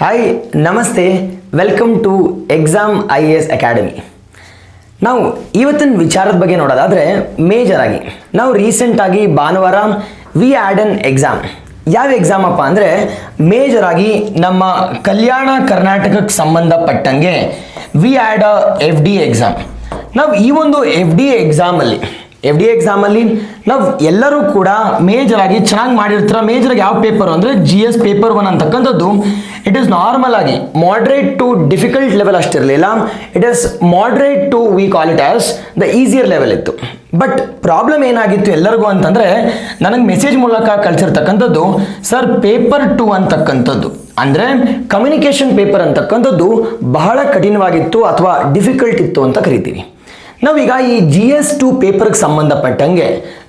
Hi ನಮಸ್ತೆ. Welcome to exam I A S academy ನಾವು ಇವತ್ತಿನ ವಿಚಾರದ ಬಗ್ಗೆ ನೋಡೋದಾದರೆ ಮೇಜರ್ ಆಗಿ. ನಾವು ರೀಸೆಂಟಾಗಿ ಭಾನುವಾರ ವಿ ಆ್ಯಡ್ ಎನ್ ಎಕ್ಸಾಮ್ ಯಾವ ಎಕ್ಸಾಮ್ ಅಪ್ಪ ಅಂದರೆ ಮೇಜರ್ ಆಗಿ ನಮ್ಮ ಕಲ್ಯಾಣ ಕರ್ನಾಟಕಕ್ಕೆ ಸಂಬಂಧಪಟ್ಟಂಗೆ we had F D exam ನಾವು ಈ ಒಂದು ಎಫ್ ಡಿ ಎಕ್ಸಾಮಲ್ಲಿ ಎಫ್ ಡಿ ಎಕ್ಸಾಮಲ್ಲಿ ನಾವು ಎಲ್ಲರೂ ಕೂಡ ಮೇಜರ್ ಆಗಿ ಚೆನ್ನಾಗಿ ಮಾಡಿರ್ತೀರ. ಮೇಜರ್ ಆಗಿ ಯಾವ ಪೇಪರ್ ಅಂದರೆ ಜಿ ಎಸ್ ಪೇಪರ್ ಒನ್ ಅಂತಕ್ಕಂಥದ್ದು. ಇಟ್ ಈಸ್ ನಾರ್ಮಲ್ ಆಗಿ moderate to difficult level ಅಷ್ಟಿರಲಿಲ್ಲ. It is moderate to we call it as the easier level ಇತ್ತು. ಬಟ್ ಪ್ರಾಬ್ಲಮ್ ಏನಾಗಿತ್ತು ಎಲ್ಲರಿಗೂ ಅಂತಂದರೆ ನನಗೆ ಮೆಸೇಜ್ ಮೂಲಕ ಕಳಿಸಿರ್ತಕ್ಕಂಥದ್ದು ಸರ್ ಪೇಪರ್ ಟು ಅಂತಕ್ಕಂಥದ್ದು. ಅಂದರೆ ಕಮ್ಯುನಿಕೇಷನ್ ಪೇಪರ್ ಅಂತಕ್ಕಂಥದ್ದು ಬಹಳ ಕಠಿಣವಾಗಿತ್ತು ಅಥವಾ ಡಿಫಿಕಲ್ಟ್ ಇತ್ತು ಅಂತ ಕರಿತೀವಿ. ನಾವೀಗ ಈ ಜಿ ಎಸ್ ಟು ಪೇಪರ್ಗೆ ಸಂಬಂಧಪಟ್ಟಂಗೆ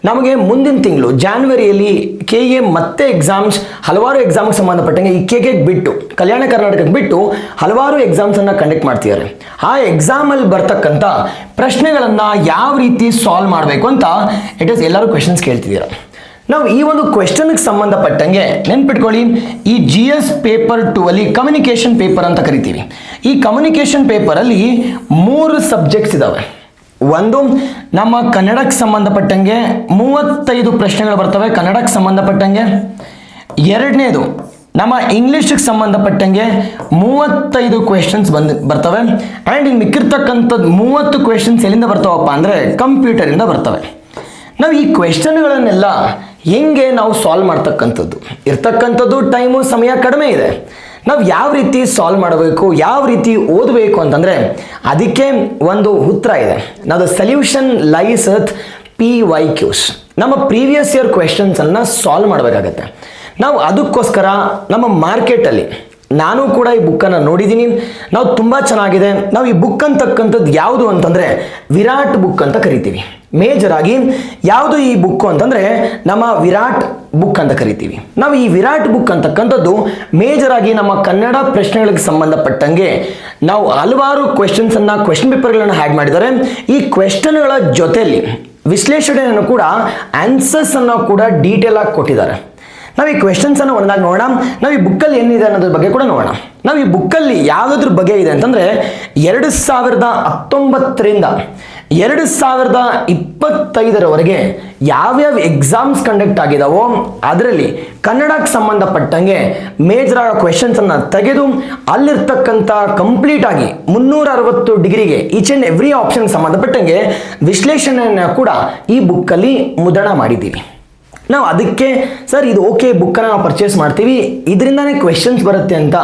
ನಮಗೆ ಮುಂದಿನ ತಿಂಗಳು ಜಾನ್ವರಿಯಲ್ಲಿ ಕೆ ಎ ಮತ್ತೆ ಎಕ್ಸಾಮ್ಸ್ ಹಲವಾರು ಎಕ್ಸಾಮ್ಗೆ ಸಂಬಂಧಪಟ್ಟಂಗೆ ಈ ಕೆ ಬಿಟ್ಟು, ಕಲ್ಯಾಣ ಕರ್ನಾಟಕಕ್ಕೆ ಬಿಟ್ಟು ಹಲವಾರು ಎಕ್ಸಾಮ್ಸನ್ನು ಕಂಡಕ್ಟ್ ಮಾಡ್ತಿದ್ದಾರೆ. ಆ ಎಕ್ಸಾಮಲ್ಲಿ ಬರ್ತಕ್ಕಂಥ ಪ್ರಶ್ನೆಗಳನ್ನು ಯಾವ ರೀತಿ ಸಾಲ್ವ್ ಮಾಡಬೇಕು ಅಂತ ಇಟ್ ಇಸ್ ಎಲ್ಲರೂ ಕ್ವೆಶನ್ಸ್ ಕೇಳ್ತಿದ್ದೀರಾ. ನಾವು ಈ ಒಂದು ಕ್ವೆಶನ್ಗೆ ಸಂಬಂಧಪಟ್ಟಂಗೆ ನೆನ್ಪಿಟ್ಕೊಳ್ಳಿ, ಈ ಜಿ ಎಸ್ ಪೇಪರ್ ಟು ಅಲ್ಲಿ ಕಮ್ಯುನಿಕೇಷನ್ ಪೇಪರ್ ಅಂತ ಕರಿತೀವಿ. ಈ ಕಮ್ಯುನಿಕೇಷನ್ ಪೇಪರಲ್ಲಿ ಮೂರು ಸಬ್ಜೆಕ್ಟ್ಸ್ ಇದಾವೆ. ಒಂದು, ನಮ್ಮ ಕನ್ನಡಕ್ಕೆ ಸಂಬಂಧಪಟ್ಟಂಗೆ ಮೂವತ್ತೈದು ಪ್ರಶ್ನೆಗಳು ಬರ್ತವೆ ಕನ್ನಡಕ್ಕೆ ಸಂಬಂಧಪಟ್ಟಂಗೆ. ಎರಡನೇದು, ನಮ್ಮ ಇಂಗ್ಲೀಷಿಗೆ ಸಂಬಂಧಪಟ್ಟಂಗೆ ಮೂವತ್ತೈದು ಕ್ವೆಶನ್ಸ್ ಬಂದು, ಬರ್ತವೆ. ಆ್ಯಂಡ್ ಇನ್ನು ಮಿಕ್ಕಿರ್ತಕ್ಕಂಥದ್ದು ಮೂವತ್ತು ಕ್ವೆಶನ್ಸ್ ಎಲ್ಲಿಂದ ಬರ್ತಾವಪ್ಪ ಅಂದರೆ ಕಂಪ್ಯೂಟರಿಂದ ಬರ್ತವೆ. ನಾವು ಈ ಕ್ವೆಶನ್ಗಳನ್ನೆಲ್ಲ ಹೆಂಗೆ ನಾವು ಸಾಲ್ವ್ ಮಾಡ್ತಕ್ಕಂಥದ್ದು? ಇರ್ತಕ್ಕಂಥದ್ದು ಟೈಮು ಸಮಯ ಕಡಿಮೆ ಇದೆ. ನಾವು ಯಾವ ರೀತಿ ಸಾಲ್ವ್ ಮಾಡಬೇಕು, ಯಾವ ರೀತಿ ಓದಬೇಕು ಅಂತಂದರೆ ಅದಕ್ಕೆ ಒಂದು ಉತ್ತರ ಇದೆ. ನಾವು solution lies at P Y Qs ನಮ್ಮ ಪ್ರೀವಿಯಸ್ ಇಯರ್ ಕ್ವೆಶನ್ಸನ್ನು ಸಾಲ್ವ್ ಮಾಡಬೇಕಾಗತ್ತೆ. ನಾವು ಅದಕ್ಕೋಸ್ಕರ ನಮ್ಮ ಮಾರ್ಕೆಟಲ್ಲಿ ನಾನು ಕೂಡ ಈ ಬುಕ್ಕನ್ನು ನೋಡಿದ್ದೀನಿ ನಾವು ತುಂಬ ಚೆನ್ನಾಗಿದೆ. ನಾವು ಈ ಬುಕ್ ಅಂತಕ್ಕಂಥದ್ದು ಯಾವುದು ಅಂತಂದರೆ ವಿರಾಟ್ ಬುಕ್ ಅಂತ ಕರಿತೀವಿ. ಮೇಜರ್ ಆಗಿ ಯಾವುದು ಈ ಬುಕ್ ಅಂತಂದರೆ ನಮ್ಮ ವಿರಾಟ್ ಬುಕ್ ಅಂತ ಕರಿತೀವಿ. ನಾವು ಈ ವಿರಾಟ್ ಬುಕ್ ಅಂತಕ್ಕಂಥದ್ದು ಮೇಜರ್ ಆಗಿ ನಮ್ಮ ಕನ್ನಡ ಪ್ರಶ್ನೆಗಳಿಗೆ ಸಂಬಂಧಪಟ್ಟಂಗೆ ನಾವು ಹಲವಾರು ಕ್ವೆಶನ್ಸನ್ನು ಕ್ವೆಶನ್ ಪೇಪರ್ಗಳನ್ನು ಹ್ಯಾಡ್ ಮಾಡಿದ್ದಾರೆ. ಈ ಕ್ವೆಶನ್ಗಳ ಜೊತೆಯಲ್ಲಿ ವಿಶ್ಲೇಷಣೆಯನ್ನು ಕೂಡ ಆನ್ಸರ್ಸನ್ನು ಕೂಡ ಡೀಟೇಲ್ ಆಗಿ ಕೊಟ್ಟಿದ್ದಾರೆ. ನಾವು ಈ ಕ್ವೆಶನ್ಸನ್ನು ಒಂದಾಗಿ ನೋಡೋಣ. ನಾವು ಈ ಬುಕ್ಕಲ್ಲಿ ಏನಿದೆ ಅನ್ನೋದ್ರ ಬಗ್ಗೆ ಕೂಡ ನೋಡೋಣ. ನಾವು ಈ ಬುಕ್ಕಲ್ಲಿ ಯಾವುದ್ರ ಬಗ್ಗೆ ಇದೆ ಅಂತಂದರೆ ಎರಡು ಸಾವಿರದ ಹತ್ತೊಂಬತ್ತರಿಂದ ಎರಡು ಸಾವಿರದ ಇಪ್ಪತ್ತೈದರವರೆಗೆ ಯಾವ್ಯಾವ ಎಕ್ಸಾಮ್ಸ್ ಕಂಡಕ್ಟ್ ಆಗಿದಾವೋ ಅದರಲ್ಲಿ ಕನ್ನಡಕ್ಕೆ ಸಂಬಂಧಪಟ್ಟಂಗೆ ಮೇಜರ್ ಆಗೋ ಕ್ವೆಶನ್ಸ್ ಅನ್ನ ತೆಗೆದು ಅಲ್ಲಿರ್ತಕ್ಕಂಥ ಕಂಪ್ಲೀಟ್ ಆಗಿ ಮುನ್ನೂರ ಅರವತ್ತು ಡಿಗ್ರಿಗೆ ಈಚ್ ಅಂಡ್ ಎವ್ರಿ ಆಪ್ಷನ್ ಸಂಬಂಧಪಟ್ಟಂಗೆ ವಿಶ್ಲೇಷಣೆಯನ್ನು ಕೂಡ ಈ ಬುಕ್ಕಲ್ಲಿ ಮುದ್ರಣ ಮಾಡಿದ್ದೀವಿ. ನಾವು ಅದಕ್ಕೆ, ಸರ್, ಇದು ಓಕೆ ಬುಕ್ಕನ್ನು ನಾವು ಪರ್ಚೇಸ್ ಮಾಡ್ತೀವಿ. ಇದರಿಂದನೇ ಕ್ವೆಶನ್ಸ್ ಬರುತ್ತೆ ಅಂತ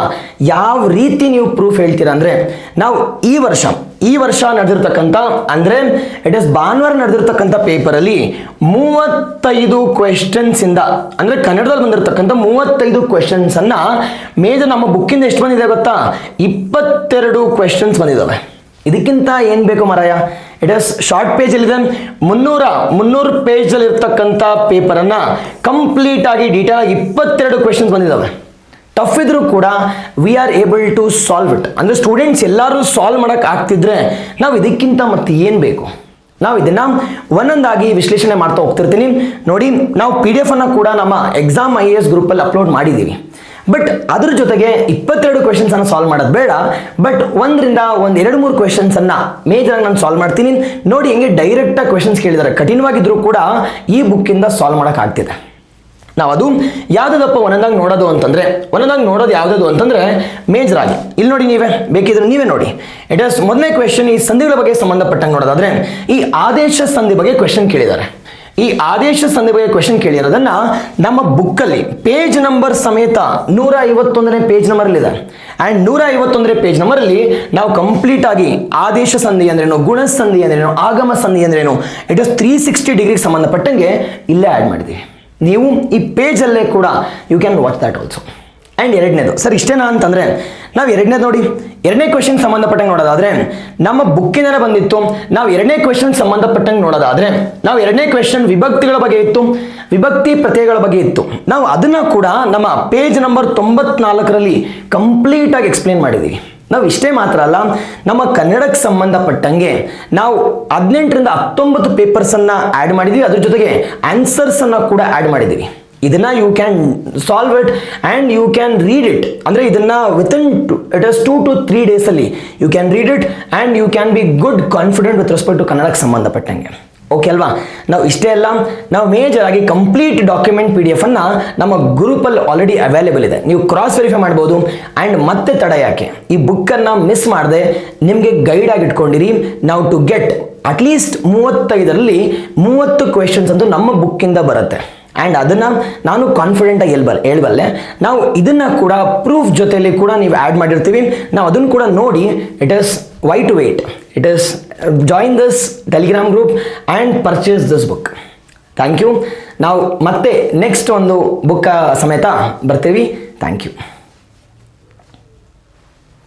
ಯಾವ ರೀತಿ ನೀವು ಪ್ರೂಫ್ ಹೇಳ್ತೀರಾ? ಅಂದರೆ, ನಾವು ಈ ವರ್ಷ ಈ ವರ್ಷ ನಡೆದಿರ್ತಕ್ಕಂಥ ಅಂದರೆ ಇಟ್ ಇಸ್ ಭಾನುವಾರ ನಡೆದಿರ್ತಕ್ಕಂಥ ಪೇಪರಲ್ಲಿ ಮೂವತ್ತೈದು ಕ್ವೆಶನ್ಸಿಂದ ಅಂದರೆ ಕನ್ನಡದಲ್ಲಿ ಬಂದಿರತಕ್ಕಂಥ ಮೂವತ್ತೈದು ಕ್ವೆಶನ್ಸನ್ನು ಮೇಜರ್ ನಮ್ಮ ಬುಕ್ಕಿಂದ ಎಷ್ಟು ಬಂದಿದೆ ಗೊತ್ತಾ? ಇಪ್ಪತ್ತೆರಡು ಕ್ವೆಶನ್ಸ್ ಬಂದಿದ್ದಾವೆ ಇದಕ್ಕಿಂತ ಏನು ಬೇಕು ಮರಾಯ? ಇಟ್ ಇಸ್ ಶಾರ್ಟ್ ಪೇಜಲ್ಲಿದೆ ಮುನ್ನೂರ, ಮುನ್ನೂರು ಪೇಜಲ್ಲಿ ಇರ್ತಕ್ಕಂಥ ಪೇಪರನ್ನು ಕಂಪ್ಲೀಟ್ ಆಗಿ ಡೀಟೇಲ್ ಆಗಿ ಇಪ್ಪತ್ತೆರಡು ಕ್ವೆಶನ್ಸ್ ಬಂದಿದ್ದಾವೆ ಟಫ್ ಇದ್ರೂ ಕೂಡ we are able to solve it ಅಂದರೆ ಸ್ಟೂಡೆಂಟ್ಸ್ ಎಲ್ಲರೂ ಸಾಲ್ವ್ ಮಾಡೋಕೆ ಆಗ್ತಿದ್ರೆ ನಾವು ಇದಕ್ಕಿಂತ ಮತ್ತೆ ಏನು ಬೇಕು? ನಾವು ಇದನ್ನ ಒಂದೊಂದಾಗಿ ವಿಶ್ಲೇಷಣೆ ಮಾಡ್ತಾ ಹೋಗ್ತಿರ್ತೀನಿ. ನೋಡಿ, ನಾವು ಪಿ ಡಿ ಎಫನ್ನು ಕೂಡ ನಮ್ಮ ಎಕ್ಸಾಮ್ ಐ ಎ ಎಸ್ ಗ್ರೂಪಲ್ಲಿ ಅಪ್ಲೋಡ್ ಮಾಡಿದ್ದೀವಿ ಬಟ್ ಅದ್ರ ಜೊತೆಗೆ ಇಪ್ಪತ್ತೆರಡು ಕ್ವೆಶನ್ಸ್ ಅನ್ನು ಸಾಲ್ವ್ ಮಾಡೋದು ಬೇಡ. ಬಟ್ ಒಂದರಿಂದ ಒಂದು ಎರಡು ಮೂರು ಕ್ವೆಶನ್ಸ್ ಮೇಜರಾಗಿ ನಾನು ಸಾಲ್ವ್ ಮಾಡ್ತೀನಿ. ನೋಡಿ, ಹೆಂಗೆ ಡೈರೆಕ್ಟಾಗಿ ಕ್ವೆಶನ್ಸ್ ಕೇಳಿದ್ದಾರೆ ಕಠಿಣವಾಗಿದ್ದರೂ ಕೂಡ ಈ ಬುಕ್ಕಿಂದ ಸಾಲ್ವ್ ಮಾಡಕ್ ಆಗ್ತಿದೆ. ನಾವು ಅದು ಯಾವುದಪ್ಪ ಒಂದೊಂದಾಗಿ ನೋಡೋದು ಅಂತಂದ್ರೆ, ಒಂದೊಂದಾಗಿ ನೋಡೋದು ಯಾವುದದು ಅಂತಂದ್ರೆ ಮೇಜರ್ ಆಗಿ ಇಲ್ಲಿ ನೋಡಿ ನೀವೇ, ಬೇಕಿದ್ರೆ ನೀವೇ ನೋಡಿ. ಇಟ್ ಇಸ್ ಮೊದಲನೇ ಕ್ವೆಶನ್ ಈ ಸಂಧಿಗಳ ಬಗ್ಗೆ ಸಂಬಂಧಪಟ್ಟಂಗೆ ನೋಡೋದಾದ್ರೆ, ಈ ಆದೇಶ ಸಂಧಿ ಬಗ್ಗೆ ಕ್ವೆಶನ್ ಕೇಳಿದ್ದಾರೆ. ಈ ಆದೇಶ ಸಂಧಿ ಬಗ್ಗೆ ಕ್ವೆಶನ್ ಕೇಳಿರೋದನ್ನ ನಮ್ಮ ಬುಕ್ಕಲ್ಲಿ ಪೇಜ್ ನಂಬರ್ ಸಮೇತ ನೂರ ಐವತ್ತೊಂದನೇ ಪೇಜ್ ನಂಬರ್ ಇದೆ ಅಂಡ್ ನೂರ ಐವತ್ತೊಂದನೇ ಪೇಜ್ ನಂಬರ್ ಅಲ್ಲಿ ನಾವು ಕಂಪ್ಲೀಟ್ ಆಗಿ ಆದೇಶ ಸಂಧಿ ಅಂದ್ರೇನು, ಗುಣ ಸಂಧಿ ಅಂದ್ರೇನು, ಆಗಮ ಸಂಧಿ ಅಂದ್ರೇನು ಇಟ್ ಇಸ್ ತ್ರೀ ಸಿಕ್ಸ್ಟಿ ಡಿಗ್ರಿಗೆ ಸಂಬಂಧಪಟ್ಟಂಗೆ ಇಲ್ಲೇ ಆ್ಯಡ್ ಮಾಡಿದ್ದೀವಿ ನೀವು ಈ ಪೇಜಲ್ಲೇ ಕೂಡ you can watch that also and ಎರಡನೇದು ಸರ್ ಇಷ್ಟೇನಾ ಅಂತಂದರೆ, ನಾವು ಎರಡನೇದು ನೋಡಿ, ಎರಡನೇ ಕ್ವೆಶನ್ ಸಂಬಂಧಪಟ್ಟಂಗೆ ನೋಡೋದಾದರೆ, ನಮ್ಮ ಬುಕ್ಕಿನೇ ಬಂದಿತ್ತು, ನಾವು ಎರಡನೇ ಕ್ವೆಶನ್ ಸಂಬಂಧಪಟ್ಟಂಗೆ ನೋಡೋದಾದರೆ, ನಾವು ಎರಡನೇ ಕ್ವೆಶನ್ ವಿಭಕ್ತಿಗಳ ಬಗ್ಗೆ ಇತ್ತು, ವಿಭಕ್ತಿ ಪ್ರತ್ಯಯಗಳ ಬಗ್ಗೆ ಇತ್ತು. ನಾವು ಅದನ್ನು ಕೂಡ ನಮ್ಮ ಪೇಜ್ ನಂಬರ್ ತೊಂಬತ್ನಾಲ್ಕರಲ್ಲಿ ಕಂಪ್ಲೀಟಾಗಿ ಎಕ್ಸ್ಪ್ಲೇನ್ ಮಾಡಿದ್ದೀವಿ ನಾವು ಇಷ್ಟೇ ಮಾತ್ರ ಅಲ್ಲ, ನಮ್ಮ ಕನ್ನಡಕ್ಕೆ ಸಂಬಂಧಪಟ್ಟಂಗೆ ನಾವು ಹದಿನೆಂಟರಿಂದ ಹತ್ತೊಂಬತ್ತು ಪೇಪರ್ಸನ್ನು ಆ್ಯಡ್ ಮಾಡಿದ್ದೀವಿ ಅದ್ರ ಜೊತೆಗೆ ಆನ್ಸರ್ಸನ್ನು ಕೂಡ ಆ್ಯಡ್ ಮಾಡಿದ್ದೀವಿ ಇದನ್ನ you can solve it and you can read it ಅಂದರೆ ಇದನ್ನ within it is two to three ಡೇಸಲ್ಲಿ you can read it and you can be good confident with respect to ಕನ್ನಡಕ್ಕೆ ಸಂಬಂಧಪಟ್ಟಂಗೆ. ಓಕೆ ಅಲ್ವಾ? ನಾವು ಇಷ್ಟೇ ಅಲ್ಲ, ನಾವು ಮೇಜರ್ ಆಗಿ complete document P D F ಅನ್ನ ನಮ್ಮ ಗ್ರೂಪಲ್ಲಿ ಆಲ್ರೆಡಿ ಅವೈಲೇಬಲ್ ಇದೆ. ನೀವು ಕ್ರಾಸ್ ವೆರಿಫೈ ಮಾಡ್ಬೋದು ಆ್ಯಂಡ್ ಮತ್ತೆ ತಡ ಯಾಕೆ? ಈ ಬುಕ್ಕನ್ನು ಮಿಸ್ ಮಾಡದೆ, ನಿಮಗೆ ಗೈಡ್ ಆಗಿ ಇಟ್ಕೊಂಡಿರಿ. ನಾವು ಟು ಗೆಟ್ ಅಟ್ಲೀಸ್ಟ್ ಮೂವತ್ತೈದರಲ್ಲಿ ಮೂವತ್ತು ಕ್ವೆಶನ್ಸ್ ಅಂತೂ ನಮ್ಮ ಬುಕ್ಕಿಂದ ಬರುತ್ತೆ. ಆ್ಯಂಡ್ ಅದನ್ನು ನಾನು ಕಾನ್ಫಿಡೆಂಟಾಗಿ ಹೇಳ್ಬಲ್, ಹೇಳ್ಬಲ್ಲೆ. ನಾವು ಇದನ್ನು ಕೂಡ ಪ್ರೂಫ್ ಜೊತೆಯಲ್ಲಿ ಕೂಡ ನೀವು ಆ್ಯಡ್ ಮಾಡಿರ್ತೀವಿ. ನಾವು ಅದನ್ನು ಕೂಡ ನೋಡಿ it is why to wait it is join this Telegram group and purchase this book thank you ನಾವು ಮತ್ತೆ ನೆಕ್ಸ್ಟ್ ಒಂದು ಬುಕ್ಕ ಸಮೇತ ಬರ್ತೀವಿ. Thank you